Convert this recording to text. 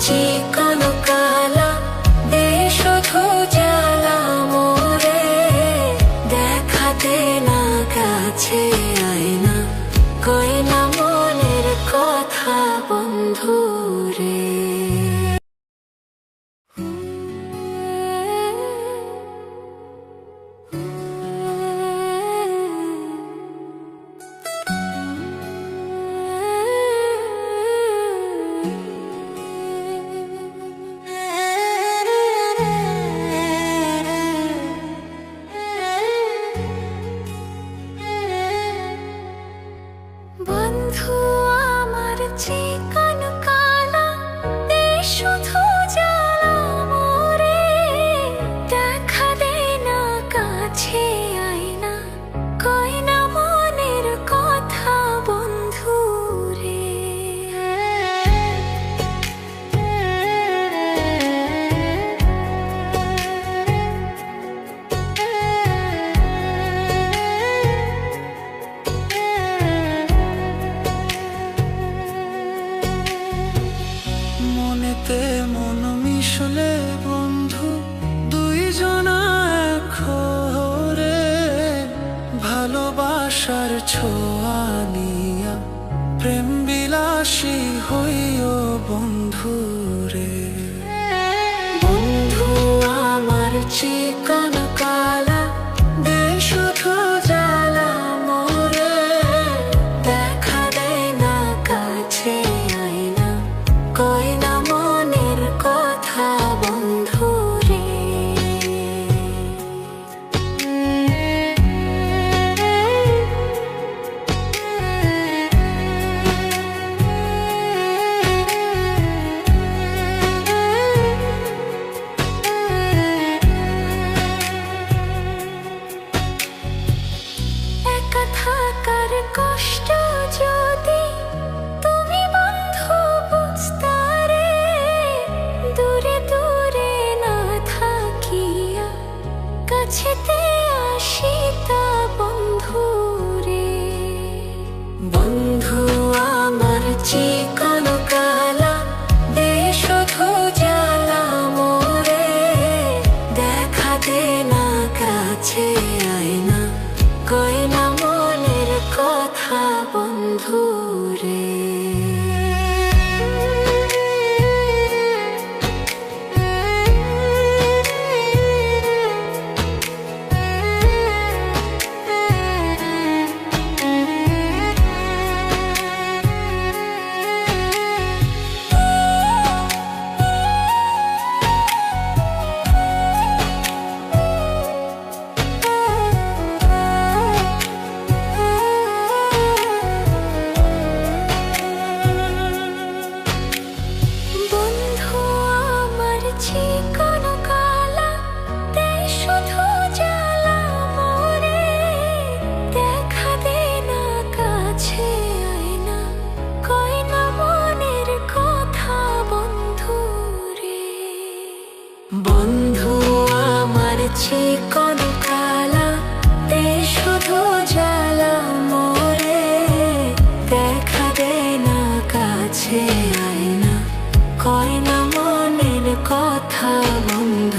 চিকন কালা দে শুধু জ্বালা মোরে দেখাতে না কাছে। বন্ধু আমার চিকা সাথে মন মিশলে বন্ধু দুইজনা এক ভালোবাসার ছোয়ানিয়া প্রেম বিলাসী হইও বন্ধু। আছি কালা তে শুধু জ্বালা মোরে, দেখা দে না কাছে আয় না কয় না কথা বন্ধু